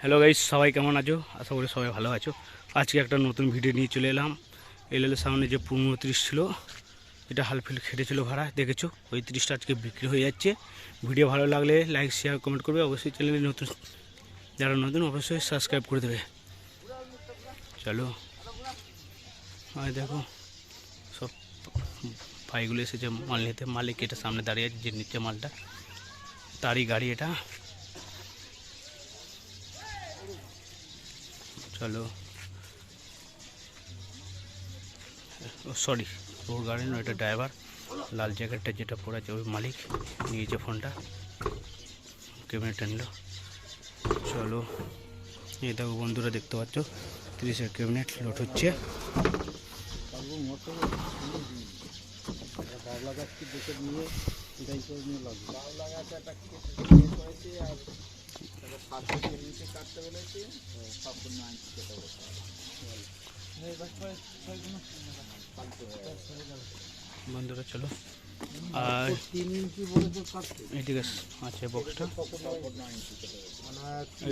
Hello guys সবাই কেমন আছো? আশা করি সবাই ভালো আছো। আজকে একটা নতুন ভিডিও নিয়ে চলে এলাম। এল সামনে যে পনেরো তিরিশ ছিল, এটা হালফিল খেটেছিল ভাড়া, দেখেছ? ওই তিরিশটা আজকে বিক্রি হয়ে যাচ্ছে। ভিডিও ভালো লাগলে লাইক শেয়ার কমেন্ট করবে। অবশ্যই চ্যানেলে নতুন, যারা নতুন, অবশ্যই সাবস্ক্রাইব করে দেবে। চলো। আর দেখো, সব ভাইগুলো এসেছে মাল নিতে। মালিক এটা সামনে দাঁড়িয়ে আছে, যে নিচ্ছে মালটা। তারই গাড়ি এটা। চলো। সরি ওর গাড়ি নয়, এটা ড্রাইভার লাল জ্যাকেটটা যেটা পরে আছে, ওই মালিক নিয়েছে ফোনটা ক্যামেরা টানলো চলো, এই দেখো বন্ধুরা, দেখতে পাচ্ছ? তিরিশের ক্যাবিনেট লোড হচ্ছে। বন্ধুরা চলো। আর তিন ইঞ্চি বলে তো কাটতে এদিকে আছে বক্সটা মানে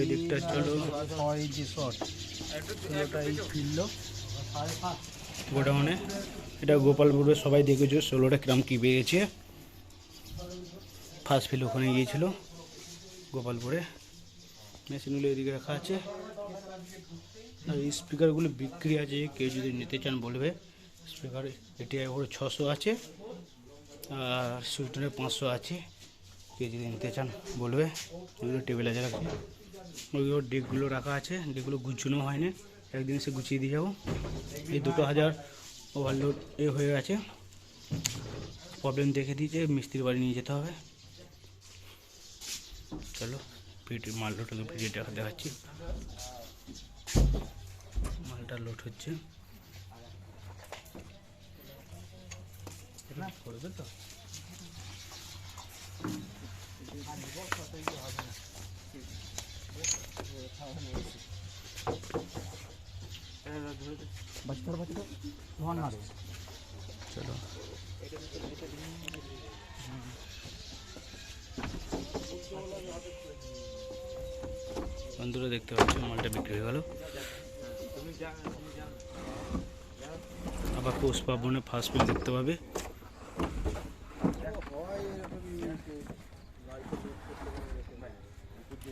এই দিকটা চলো। ছয় ইঞ্চি শর্ট ষোলোটা এই গোডাউনে। এটা গোপালপুরে সবাই দেখেছ ষোলোটা কিরাম কি পেয়েছে। ফার্স্ট ফিল ওখানে গিয়েছিল গোপালপুরে। মেশিনগুলো এদিকে রাখা আছে। আর স্পিকারগুলো বিক্রি আছে, কেউ যদি নিতে চান বলবে। স্পিকার এটি ওপরে ছশো আছে, আর সুইটনের পাঁচশো আছে। কেউ যদি নিতে চান বলবে ওইগুলো টেবিল আছে। রাখছে ওইগুলো ডেকগুলো রাখা আছে ডেকগুলো গুছানো হয়নি। একদিন সে গুছিয়ে দিয়ে যাব। এই দুটো হাজার ওভারলোড এ হয়ে গেছে। প্রবলেম দেখে দিয়েছে, মিস্ত্রির বাড়ি নিয়ে যেতে হবে। চলো। পিটি মাল লোড পিটি দেখা দেখাচ্ছি মালটা লোড হচ্ছে করবে তো চলো বন্ধুরা দেখতে পাচ্ছ, মালটা বিক্রি হয়ে গেল। আবার পৌষ পার্বণে ফার্স্ট বিল দেখতে পাবে।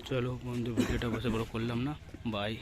চলো বন্ধু, ভিডিওটা বসে বড় করলাম না। বাই